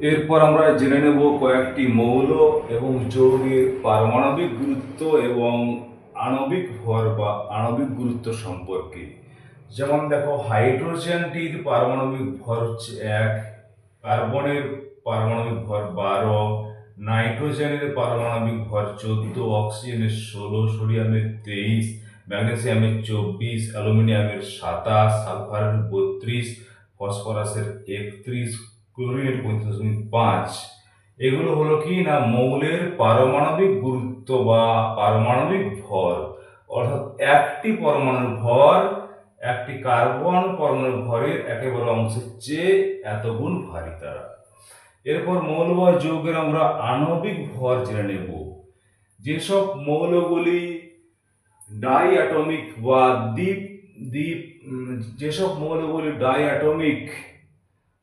এরপর আমরা জেনে নেব কয়েকটি মৌল এবং যৌগের পারমাণবিক গুরুত্ব এবং আণবিক ভর বা আণবিক গুরুত্ব সম্পর্কে। যেমন দেখো হাইড্রোজেনটির পারমাণবিক ভর হচ্ছে এক, কার্বনের পারমাণবিক ভর বারো, নাইট্রোজেনের পারমাণবিক ভর চোদ্দ, অক্সিজেনের ষোলো, সোডিয়ামের তেইশ, ম্যাগনেসিয়ামের চব্বিশ, অ্যালুমিনিয়ামের সাতাশ, সালফারের বত্রিশ, ফসফরাসের একত্রিশ ক্লোরিনের পঁয়ত্রিশ দশমিক পাঁচ। এগুলো হলো কি না? মৌলের পারমাণবিক গুরুত্ব বা পারমাণবিক ভর। অর্থাৎ একটি পরমাণুর ভর, একটি কার্বন পরমাণুর ভরের একেবারে অংশের চেয়ে এত গুণ ভারী তারা। এরপর মৌল বা যৌগের আমরা আণবিক ভর জেনে নেব। যেসব মৌলগুলি ডাই অ্যাটমিক বা দ্বীপ দ্বীপ যেসব মৌলগুলি ডাই অ্যাটমিক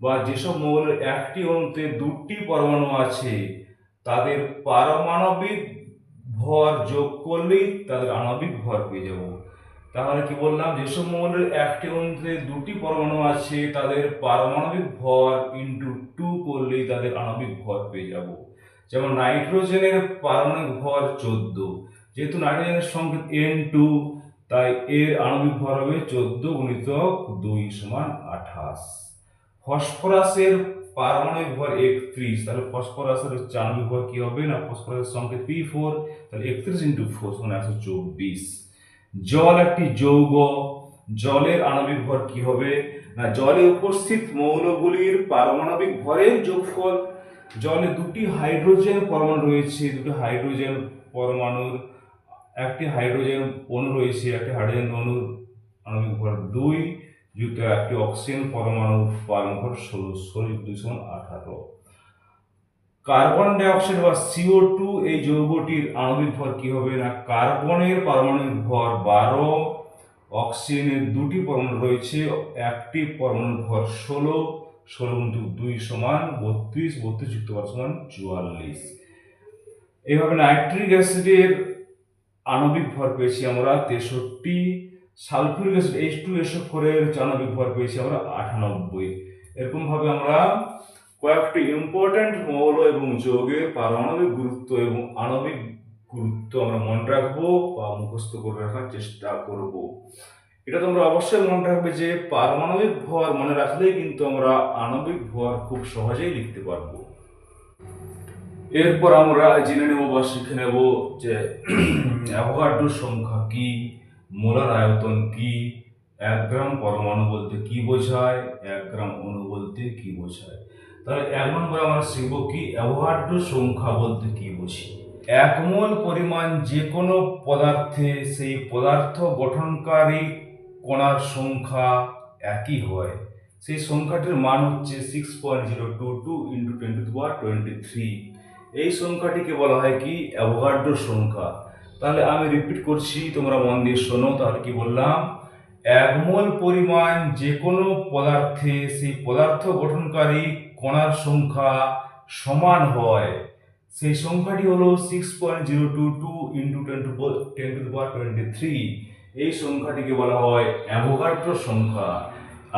বা যেসব মৌলের একটি অণুতে দুটি পরমাণু আছে, তাদের পারমাণবিক ভর যোগ করলেই তাদের আণবিক ভর পেয়ে যাব। তাহলে কি বললাম, যেসব মৌলের একটি অণুতে দুটি পরমাণু আছে, তাদের পারমাণবিক ভর ইন্টু টু করলেই তাদের আণবিক ভর পেয়ে যাব। যেমন নাইট্রোজেনের পারমাণবিক ভর চোদ্দ, যেহেতু নাইট্রোজেনের সংকেত এন টু তাই এর আণবিক ভর হবে চোদ্দ গুণিতক দুই সমান আঠাশ। ফসফরাসের পারমাণবিক ভর একত্রিশ, তাহলে ফসফরাসের হচ্ছে ভর কি হবে না? ফসফরাসের সংকেত পি ফোর তাহলে একত্রিশ ইন্টু ফোর সমান একশো চব্বিশ। জল একটি যৌগ, জলের আণবিক ভর কি হবে? না, জলে উপস্থিত মৌলগুলির পারমাণবিক ভরের যোগফল, জলে দুটি হাইড্রোজেন পরমাণু রয়েছে, দুটি হাইড্রোজেন পরমাণুর, একটি হাইড্রোজেন অণু রয়েছে, একটি হাইড্রোজেন অণুর আণবিক ভর দুই যুক্ত একটি অক্সিজেন পরমাণু ভর ষোলো দুই সমান আঠারো। কার্বন ডাইঅক্সাইড বা সিও টু এই যৌগটির আণবিক ভর কি হবে না? কার্বনের পারমাণবিক ভর বারো, অক্সিজেনের দুটি পরমাণু রয়েছে, একটি পরমাণুর ভর ষোলো ষোলো ইন্টু দুই সমান বত্রিশ বত্রিশ যুক্ত বারো সমান চুয়াল্লিশ। এইভাবে নাইট্রিক অ্যাসিডের আণবিক ভর পেয়েছি আমরা তেষট্টি সালফিউরিক অ্যাসিড এইচ টু এসো ফোরের আণবিক ভর পেয়েছি আমরা আটানব্বই। এরকমভাবে আমরা কয়েকটি ইম্পর্ট্যান্ট মৌল এবং যৌগের পারমাণবিক গুরুত্ব এবং আণবিক গুরুত্ব আমরা মনে রাখব বা মুখস্থ করে রাখার চেষ্টা করব। এটা তোমরা অবশ্যই মনে রাখবে যে পারমাণবিক ভর মনে রাখলেই কিন্তু আমরা আণবিক ভর খুব সহজেই লিখতে পারব। এরপর আমরা জেনে নেব বা শিখে নেব যে অ্যাভোগাড্রো সংখ্যা কি। মোলার আয়তন কি? এক গ্রাম পরমাণু বলতে কি বোঝায়? এক গ্রাম অণু বলতে কি বোঝায়? তাহলে এক নম্বর আমরা শিখব কি? অ্যাভোগাড্রো সংখ্যা বলতে কি বুঝি? এক মোল পরিমাণ যে কোনো পদার্থে সেই পদার্থ গঠনকারী কণার সংখ্যা একই হয়। সেই সংখ্যাটির মান হচ্ছে six point zero two two into twenty two twenty three এই সংখ্যাটিকে বলা হয় কি? অ্যাভোগাড্রো সংখ্যা। তাহলে আমি রিপিট করছি, তোমরা মন দিয়ে শোনো, তাহলে কি বললাম? এক মোল পরিমাণ যে কোনো পদার্থে সেই পদার্থ গঠনকারী কণার সংখ্যা সমান হয়। সেই সংখ্যাটি হলো six point zero two two into ten to ten to power twenty three এই সংখ্যাটিকে বলা হয় অ্যাভোগাড্রো সংখ্যা।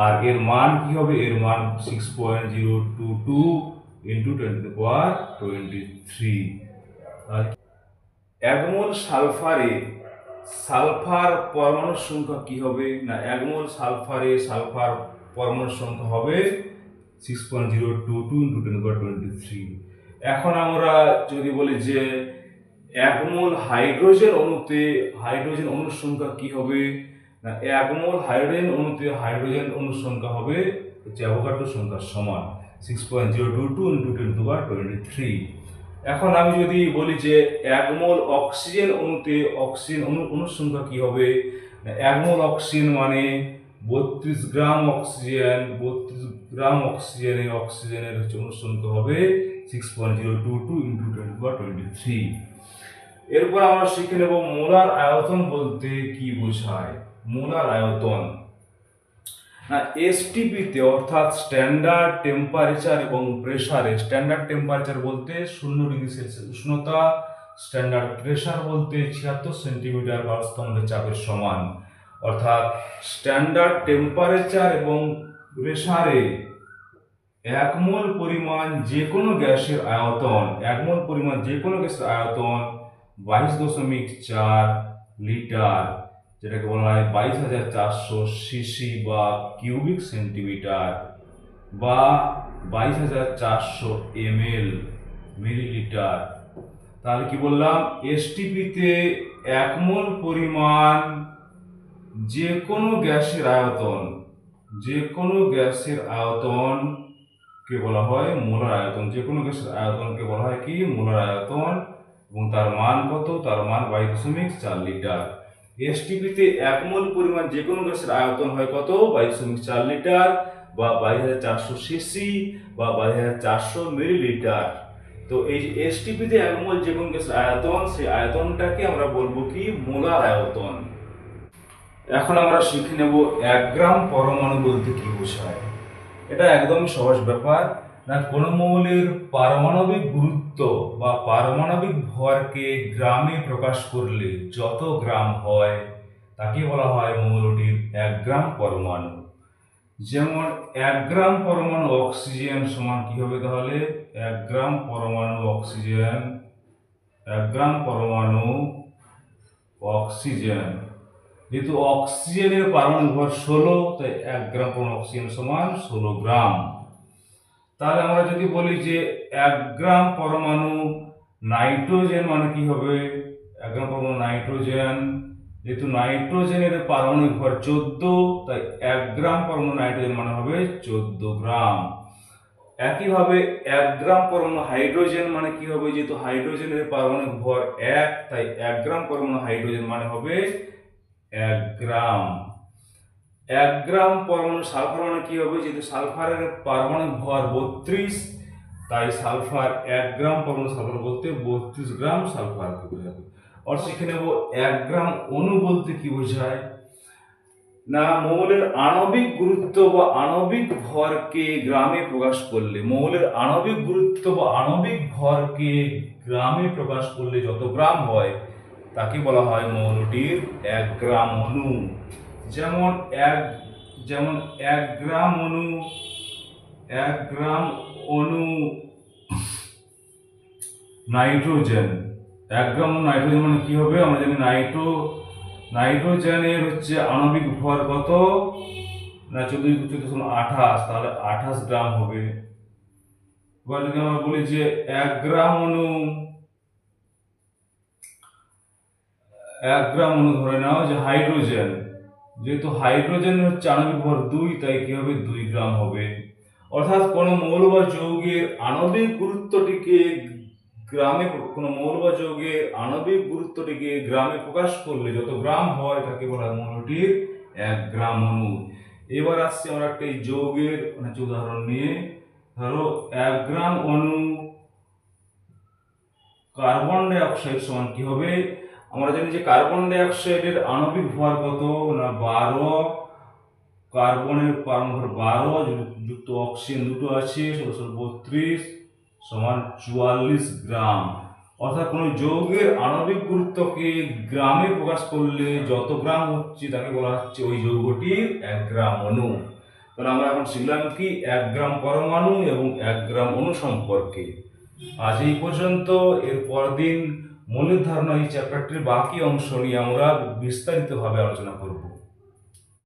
আর এর মান কি হবে? এর মান six point zero two two into ten to power twenty three একমোল সালফারে, সালফার পরমাণুর সংখ্যা কি হবে? না একমোল সালফারে, সালফার পরমাণুর সংখ্যা হবে six point zero two two into ten twenty three এখন আমরা যদি বলি যে একমোল হাইড্রোজেন অণুতে হাইড্রোজেন অণুর সংখ্যা কি হবে? না একমোল হাইড্রোজেন অণুতে হাইড্রোজেন অণুর সংখ্যা হবে হচ্ছে অ্যাভোগাড্রো সংখ্যার সমান six point zero two two into ten twenty three এখন আমি যদি বলি যে এক মোল অক্সিজেন অণুতে অক্সিজেন অণু অণুর সংখ্যা কি হবে? এক মোল অক্সিজেন মানে বত্রিশ গ্রাম অক্সিজেন, বত্রিশ গ্রাম অক্সিজেনে অক্সিজেনের হচ্ছে অণুর সংখ্যা হবে six point zero two two into twenty বা টোয়েন্টি থ্রি এরপর আমরা শিখে নেব মোলার আয়তন বলতে কি বোঝায়? মোলার আয়তন। না এসটিপিতে অর্থাৎ স্ট্যান্ডার্ড টেম্পারেচার এবং প্রেসারে স্ট্যান্ডার্ড টেম্পারেচার বলতে শূন্য ডিগ্রি সেলসিয়াস উষ্ণতা স্ট্যান্ডার্ড প্রেসার বলতে ছিয়াত্তর সেন্টিমিটার বারস্তম্ভের চাপের সমান। অর্থাৎ স্ট্যান্ডার্ড টেম্পারেচার এবং প্রেসারে এক মোল পরিমাণ যে কোনো গ্যাসের আয়তন একমোল পরিমাণ যে কোনো গ্যাসের আয়তন বাইশ দশমিক চার লিটার যেটাকে বলা হয় বাইশ হাজার চারশো সিসি বা কিউবিক সেন্টিমিটার বা বাইশ হাজার চারশো এমএল মিলিলিটার। তাহলে কি বললাম? এসটিপিতে এক মোল পরিমাণ যে কোনো গ্যাসের আয়তন যে কোনো গ্যাসের আয়তন কে বলা হয় মোলার আয়তন যে কোনো গ্যাসের আয়তনকে বলা হয় কি? মোলার আয়তন এবং তার মান কত? তার মান বাইশ দশমিক চার লিটার। এসটিপিতে এক মোল পরিমাণ যে কোনো গ্যাসের আয়তন হয় কত? বাইশ দশমিক চার লিটার বা বাইশ হাজার চারশো সিসি বা বাইশ হাজার চারশো মিলিলিটার। তো এই এসটিপিতে এক মোল যে কোনো গ্যাসের আয়তন, সেই আয়তনটাকে আমরা বলব কি? মোলার আয়তন। এখন আমরা শিখে নেব এক গ্রাম পরমাণু বলতে কি বোঝায়। এটা একদম সহজ ব্যাপার। না, কোনো মৌলের পারমাণবিক গুরুত্ব বা পারমাণবিক ভরকে গ্রামে প্রকাশ করলে যত গ্রাম হয়, তাকে বলা হয় মৌলটির এক গ্রাম পরমাণু। যেমন এক গ্রাম পরমাণু অক্সিজেন সমান কি হবে তাহলে? এক গ্রাম পরমাণু অক্সিজেন, এক গ্রাম পরমাণু অক্সিজেন। যেহেতু অক্সিজেনের পারমাণবিক ভর ষোলো, তাই এক গ্রাম পরমাণু অক্সিজেন সমান ষোলো গ্রাম। তাহলে আমরা যদি বলি যে এক গ্রাম পরমাণু নাইট্রোজেন মানে কি হবে? এক গ্রাম পরমাণু নাইট্রোজেন। যেহেতু নাইট্রোজেনের পারমাণবিক ভর চোদ্দ, তাই এক গ্রাম পরমাণু নাইট্রোজেন মানে হবে চোদ্দ গ্রাম। একইভাবে এক গ্রাম পরমাণু হাইড্রোজেন মানে কি হবে? যেহেতু হাইড্রোজেনের পারমাণবিক ভর এক, তাই এক গ্রাম পরমাণু হাইড্রোজেন মানে হবে এক গ্রাম। এক গ্রাম পরমাণু সালফার মানে কি হবে? যেহেতু সালফারের পারমাণবিক ভর বত্রিশ, তাই সালফার এক গ্রাম পরমাণু সালফার বলতে বত্রিশ গ্রাম সালফারকে বোঝাবে অর্থাৎ শিখে নেব এক গ্রাম অণু বলতে কি বোঝায়? না, মৌলের আণবিক গুরুত্ব বা আণবিক ভরকে গ্রামে প্রকাশ করলে, মৌলের আণবিক গুরুত্ব বা আণবিক ভরকে গ্রামে প্রকাশ করলে যত গ্রাম হয়, তাকে বলা হয় মৌলটির এক গ্রাম অণু। যেমন এক যেমন এক গ্রাম অণু এক গ্রাম অণু নাইট্রোজেন। এক গ্রাম নাইট্রোজেন মানে কি হবে? আমরা জানি নাইট্রো, নাইট্রোজেনের হচ্ছে আণবিক ভর কত? না চোদ্দ চোদ্দ আঠাশ, তাহলে আঠাশ গ্রাম হবে। এবার যদি আমরা বলি যে এক গ্রাম অণু এক গ্রাম অণু ধরে নাও যে হাইড্রোজেন। যেহেতু হাইড্রোজেন হচ্ছে আণবিক ভর দুই, তাই কি হবে? দুই গ্রাম হবে। অর্থাৎ কোনো মৌল বা যৌগের আণবিক গুরুত্বটিকে গ্রামে কোনো মৌল বা যৌগের আণবিক গুরুত্বটিকে গ্রামে প্রকাশ করলে যত গ্রাম হয়, তাকে বলা মৌলটির এক গ্রাম অণু। এবার আসছে আমরা একটা এই যৌগের মানে হচ্ছে উদাহরণ নিয়ে। ধরো, এক গ্রাম অণু কার্বন ডাই অক্সাইড সমান কি হবে? আমরা জানি যে কার্বন ডাই অক্সাইডের আণবিক ভর কত? না, বারো। কার্বনের পারমাণবিক বারো, যুক্ত অক্সিজেন দুটো আছে, ষোলোশো বত্রিশ সমান চুয়াল্লিশ গ্রাম। অর্থাৎ কোনো যৌগের আণবিক গুরুত্বকে গ্রামে প্রকাশ করলে যত গ্রাম হচ্ছে, তাকে বলা হচ্ছে ওই যৌগটির এক গ্রাম অণু। তাহলে আমরা এখন শিখলাম কি, এক গ্রাম পরমাণু এবং এক গ্রাম অণু সম্পর্কে। আজ এই পর্যন্ত এর পরদিন মৌলিক ধারণা এই চ্যাপ্টারটির বাকি অংশ নিয়ে আমরা বিস্তারিতভাবে আলোচনা করব।